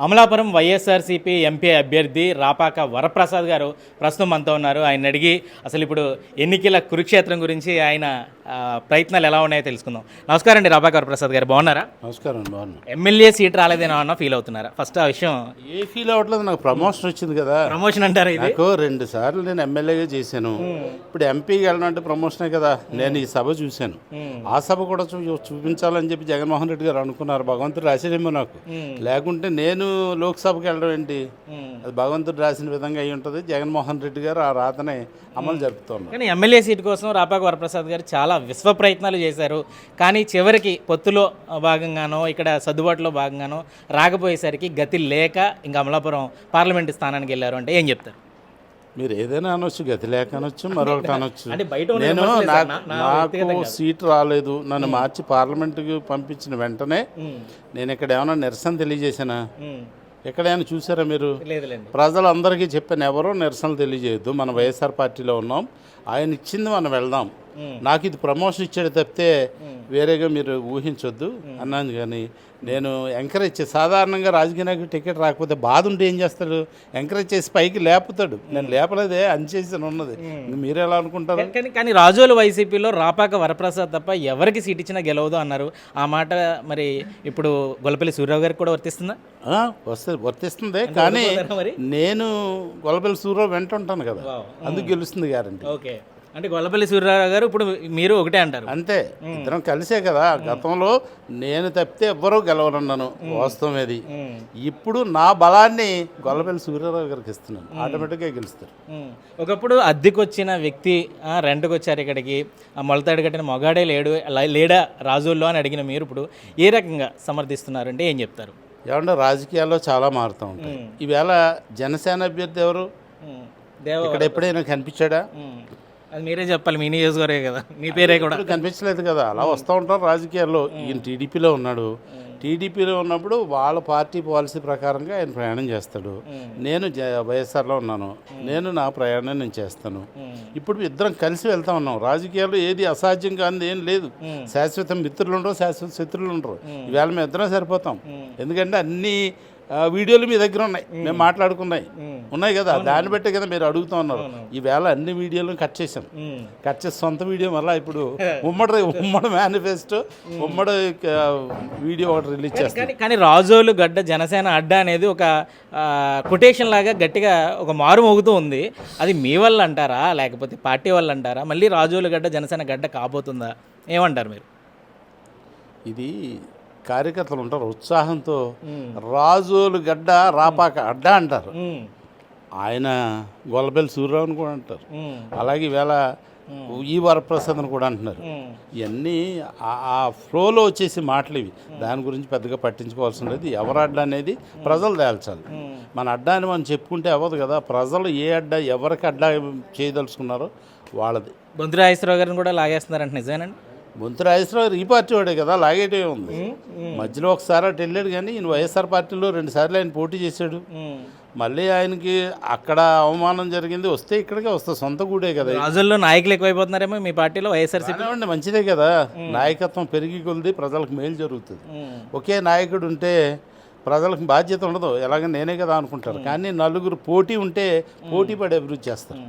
Amalapuram YSRCP MP అభ్యర్థి రాపాక వరప్రసాద్ గారు ప్రస్తుతం మనతో ఉన్నారు. ఆయన అడిగి అసలు ఇప్పుడు ఎన్నికల కురుక్షేత్రం గురించి ఆయన ప్రయత్నాలు ఎలా ఉన్నాయో తెలుసుకుందాం. నమస్కారం అండి రాపాక వరప్రసాద్ గారు. బాగున్నారా? నమస్కారం బాగున్నా. ఎమ్మెల్యే సీట్ రాలేదేనో అన్న ఫీల్ అవుతున్నారా. ఫస్ట్ ఆ విషయం ఏ ఫీల్ అవ్వట్లేదు నాకు ప్రమోషన్ వచ్చింది కదా. ప్రమోషన్ అంటారా ఇది? నాకు రెండు సార్లు నేను ఎమ్మెల్యేగా చేశాను. ఇప్పుడు ఎంపీకి వెళ్ళాలంటే ప్రమోషనే కదా. నేను ఈ సభ చూశాను. ఆ సభ కూడా చూ చూపించాలని చెప్పి జగన్మోహన్ రెడ్డి గారు అనుకున్నారు. భగవంతుడు రాసేదేమో నాకు. లేకుంటే నేను లోక్సభకి వెళ్ళడం ఏంటి? అది భగవంతుడు రాసిన విధంగా అయి ఉంటుంది. జగన్మోహన్ రెడ్డి గారు ఆ రాతనే అమలు జరుపుతున్నారు కానీ ఎమ్మెల్యే సీట్ కోసం రాపాక వరప్రసాద్ గారు చాలా విశ్వ ప్రయత్నాలు చేశారు. కానీ చివరికి పొత్తులో భాగంగానో ఇక్కడ సర్దుబాటులో భాగంగానో రాకపోయేసరికి గతి లేక ఇంకా అమలాపురం పార్లమెంటు స్థానానికి వెళ్ళారు అంటే ఏం చెప్తారు? మీరు ఏదైనా అనొచ్చు గతి లేక అనొచ్చు మరొకటి అనొచ్చు. నేను నాకు సీట్ రాలేదు. నన్ను మార్చి పార్లమెంటుకి పంపించిన వెంటనే నేను ఇక్కడ ఏమైనా నిరసన తెలియజేశానా. ఎక్కడైనా చూసారా మీరు? ప్రజలందరికీ చెప్పాను ఎవరో నిరసనలు తెలియజేయద్దు. మన వైఎస్ఆర్ పార్టీలో ఉన్నాం. ఆయన ఇచ్చింది మనం వెళ్దాం. నాకు ఇది ప్రమోషన్ ఇచ్చాడు తప్పితే వేరేగా మీరు ఊహించొద్దు అన్నాను కానీ నేను ఎంకరేజ్ చే సాధారణంగా రాజకీయ నాయకుడు టికెట్ రాకపోతే బాధ ఉంటే ఏం చేస్తాడు? ఎంకరేజ్ చేసి పైకి లేపుతాడు. నేను లేపలేదే అంచేసి ఉన్నది. మీరు ఎలా అనుకుంటారు? కానీ- రాజోలు వైసీపీలో రాపాక వరప్రసాద్ తప్ప ఎవరికి సీట్ ఇచ్చినా గెలవదు అన్నారు. ఆ మాట మరి ఇప్పుడు గొల్లపల్లి సూర్యరావు గారికి కూడా వర్తిస్తుందా? ఆ, వస్తే వర్తిస్తుంది కానీ నేను గొల్లపల్లి సూర్యరావు వెంట ఉంటాను కదా. అందుకు గెలుస్తుంది గ్యారంటీ ఓకే. అంటే గొల్లపల్లి సూర్యరావు గారు ఇప్పుడు మీరు ఒకటే అంటారు. అంతే. ఇద్దరం కలిసే కదా. గతంలో నేను తప్పితే ఎవ్వరూ గెలవనన్నాను వాస్తవం అది. ఉమ్. ఇప్పుడు నా బలాన్ని గొల్లపల్లి సూర్యరావు గారికి ఇస్తున్నాను. ఆటోమేటిక్గా గెలుస్తారు. ఒకప్పుడు అద్దెకు వచ్చిన వ్యక్తి రెంట్కి వచ్చారు ఇక్కడికి. ఆ మొలతాడు కట్టిన మొగాడే లేడు లేడా రాజుల్లో అని అడిగిన మీరు ఇప్పుడు ఏ రకంగా సమర్థిస్తున్నారు అంటే ఏం చెప్తారు? ఏమంటే రాజకీయాల్లో చాలా మారుతూ ఉంటాయి. ఈవేళ జనసేన అభ్యర్థి ఎవరు? ఇక్కడ ఎప్పుడైనా కనిపించాడా. అది మీరే చెప్పాలి మీ నియోజకవర్గే కదా. మీ పేరే కూడా. కనిపించలేదు కదా. అలా వస్తూ ఉంటారు రాజకీయాల్లో. ఈయన టీడీపీలో ఉన్నాడు. టీడీపీలో ఉన్నప్పుడు వాళ్ళ పార్టీ పాలసీ ప్రకారంగా ఆయన ప్రయాణం చేస్తాడు. నేను వైఎస్ఆర్లో ఉన్నాను. నేను నా ప్రయాణం నేను చేస్తాను. ఇప్పుడు ఇద్దరం కలిసి వెళ్తా ఉన్నాం. రాజకీయాల్లో ఏది అసాధ్యం కానిది ఏం లేదు. శాశ్వత మిత్రులు ఉండరు శాశ్వత శత్రులు ఉండరు. ఈవేళ మేము ఇద్దరం సరిపోతాం. ఎందుకంటే అన్ని వీడియోలు మీ దగ్గర ఉన్నాయి. మేము. మాట్లాడుకున్నాయి. ఉన్నాయి కదా. దాన్ని బట్టే కదా మీరు అడుగుతూ ఉన్నారు. ఈవేళ అన్ని వీడియోలు కట్ ఉమ్. కట్ చేసి సొంత వీడియో మళ్ళీ ఇప్పుడు ఉమ్మడి ఉమ్మడి మేనిఫెస్టో ఉమ్మడి వీడియో ఒకటి రిలీజ్ చేస్తాం. కానీ కానీ రాజోలు గడ్డ జనసేన అడ్డా అనేది ఒక కొటేషన్ లాగా గట్టిగా ఒక మారు మోగుతూ ఉంది. అది మీ వల్ల అంటారా? లేకపోతే పార్టీ వల్ల అంటారా? మళ్ళీ రాజోలు గడ్డ జనసేన గడ్డ కాబోతుందా? ఏమంటారు మీరు? ఇది కార్యకర్తలు ఉంటారు ఉత్సాహంతో రాజోలు గడ్డ రాపాక అడ్డా అంటారు. ఆయన గొల్లబెల్లి సూర్యరావుని కూడా అంటారు. అలాగే ఈవేళ ఈ వరప్రసాద్ అని కూడా అంటున్నారు. ఇవన్నీ ఆ- ఫ్లోలో వచ్చేసి మాటలు ఇవి. దాని గురించి పెద్దగా పట్టించుకోవాల్సిన లేదు. ఎవరు అడ్డా అనేది ప్రజలు తేల్చాలి. మన అడ్డా అని మనం చెప్పుకుంటే అవ్వదు కదా. ప్రజలు ఏ అడ్డా ఎవరికి అడ్డా చేయదలుచుకున్నారో వాళ్ళది. బొంతు రాజేశ్వరరావు గారిని కూడా లాగేస్తున్నారంట. నిజమేనండి? బొంతు రాజేశ్వరరావు ఈ పార్టీ వాడే కదా లాగేటే ఉంది. మధ్యలో ఒకసారి అటు వెళ్ళాడు కానీ ఈయన వైఎస్ఆర్ పార్టీలో రెండు సార్లు ఆయన పోటీ చేశాడు. మళ్ళీ ఆయనకి అక్కడ అవమానం జరిగింది వస్తే ఇక్కడికే వస్తే సొంత గూడే కదా. రాజుల్లో నాయకులు ఎక్కువైపోతున్నారేమో మీ పార్టీలో వైఎస్ఆర్సీపీ. మంచిదే కదా. నాయకత్వం పెరిగి కొలిది ప్రజలకు మేలు జరుగుతుంది. ఒకే నాయకుడు ఉంటే ప్రజలకు బాధ్యత ఉండదు. ఎలాగ నేనే కదా అనుకుంటారు. కానీ నలుగురు పోటీ ఉంటే పోటీ పడి అభివృద్ధి చేస్తారు.